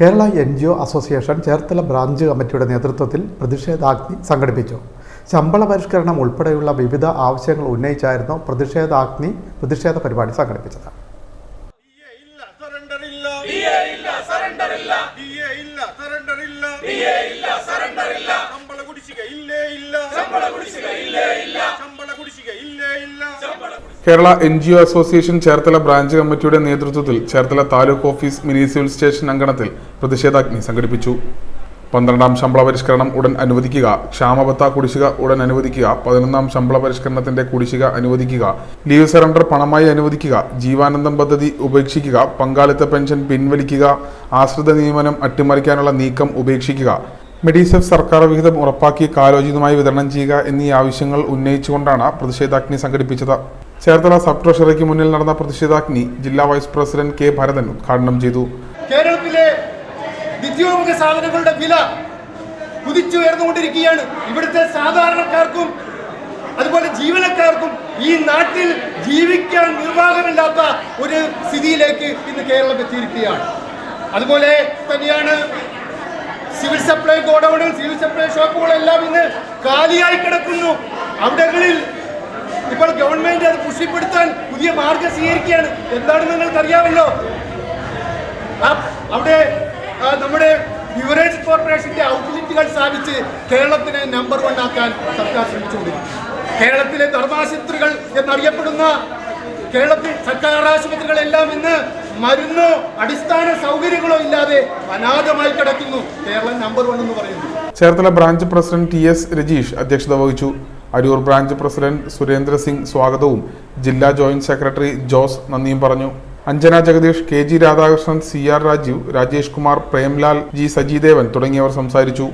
Kerala N G O association Cherthala branch കമ്മിറ്റിയുടെ നേതൃത്വത്തിൽ പ്രതിഷേധാഗ്നി സംഘടിപ്പിച്ചു. ശമ്പള പരിഷ്കരണം ഉൾപ്പെടെയുള്ള വിവിധ ആവശ്യങ്ങൾ ഉന്നയിച്ചായിരുന്നു പ്രതിഷേധാഗ്നി പ്രതിഷേധ പരിപാടി സംഘടിപ്പിച്ചത്. ശമ്പള കുടിശ്ശിക ഇല്ലേ ഇല്ല. ശമ്പള Kerala N G O association Cherthala branch കമ്മിറ്റിയുടെ നേതൃത്വത്തിൽ Cherthala taluk office mini civil station അങ്കണത്തിൽ പ്രതിഷേധാഗ്നി സംഘടിപ്പിച്ചു. പന്ത്രണ്ടാം ശമ്പള പരിഷ്കരണം ഉടൻ അനുവദിക്കുക. ക്ഷാമബത്ത കുടിശ്ശിക ഉടൻ അനുവദിക്കുക. പതിനൊന്നാം ശമ്പള പരിഷ്കരണത്തിന്റെ കുടിശ്ശിക അനുവദിക്കുക. ലീവ് സറണ്ടർ പണമായി അനുവദിക്കുക. ജീവാനന്ദം പദ്ധതി ഉപേക്ഷിക്കുക. പങ്കാളിത്ത പെൻഷൻ പിൻവലിക്കുക. ആശ്രിത നിയമനം അട്ടിമറിക്കാനുള്ള നീക്കം ഉപേക്ഷിക്കുക. മെഡിസെഫ് സർക്കാർ വിഹിതം ഉറപ്പാക്കി കാലോചിതമായി വിതരണം ചെയ്യുക എന്നീ ആവശ്യങ്ങൾ ഉന്നയിച്ചുകൊണ്ടാണ് പ്രതിഷേധാഗ്നി സംഘടിപ്പിച്ചത്. ചേർത്തല സബ് ട്രഷറിക്ക് മുന്നിൽ നടന്ന പ്രതിഷേധാഗ്നി ജില്ലാ വൈസ് പ്രസിഡന്റ് കെ ഭരതൻ ഉദ്ഘാടനം ചെയ്തു. കേരളത്തിലെ നിത്യോപയോഗ സാധനങ്ങളുടെ വില കുതിച്ചുയർന്നുകൊണ്ടിരിക്കുകയാണ്. ഇവിടുത്തെ സാധാരണക്കാർക്കും അതുപോലെ ജീവനക്കാർക്കും ഈ നാട്ടിൽ ജീവിക്കാൻ നിർവാഹമില്ലാത്ത ഒരു സ്ഥിതിയിലേക്ക് ഇന്ന് കേരളം എത്തിയിരിക്കുകയാണ്. അതുപോലെ തന്നെയാണ് സിവിൽ സപ്ലൈ ഗോഡൌണും സിവിൽ സപ്ലൈ ഷോപ്പുകളെല്ലാം ഇന്ന് കാലിയായി കിടക്കുന്നു. അവിടങ്ങളിൽ ഇപ്പോൾ ഗവൺമെന്റ് അത് പുഷ്ടിപ്പെടുത്താൻ പുതിയ മാർഗം സ്വീകരിക്കുകയാണ്. എന്താണെന്ന് നിങ്ങൾക്കറിയാമല്ലോ? അവിടെ നമ്മുടെ ബിവറേജ് കോർപ്പറേഷന്റെ ഔട്ട്ലെറ്റുകൾ സ്ഥാപിച്ച് കേരളത്തിനെ നമ്പർ വൺ ആക്കാൻ സർക്കാർ ശ്രമിച്ചുകൊണ്ടിരിക്കുന്നു. കേരളത്തിലെ ധർമാശുപത്രികൾ എന്നറിയപ്പെടുന്ന കേരളത്തിൽ സർക്കാർ ആശുപത്രികളെല്ലാം ഇന്ന് മരുന്നോ അടിസ്ഥാന സൗകര്യങ്ങളോ ഇല്ലാതെ അനാഥമായി കിടക്കുന്നു. കേരളം നമ്പർ വൺ എന്ന് പറയുന്നു. Cherthala branch president T S Rajeesh അധ്യക്ഷത വഹിച്ചു. അരൂർ ബ്രാഞ്ച് പ്രസിഡന്റ് സുരേന്ദ്ര സിംഗ് സ്വാഗതവും ജില്ലാ ജോയിന്റ് സെക്രട്ടറി ജോസ് നന്ദിയും പറഞ്ഞു. Anjana Jagadeesh K G Radhakrishnan C R Rajeev Rajesh Kumar Premlal G Sajeedevan തുടങ്ങിയവർ സംസാരിച്ചു.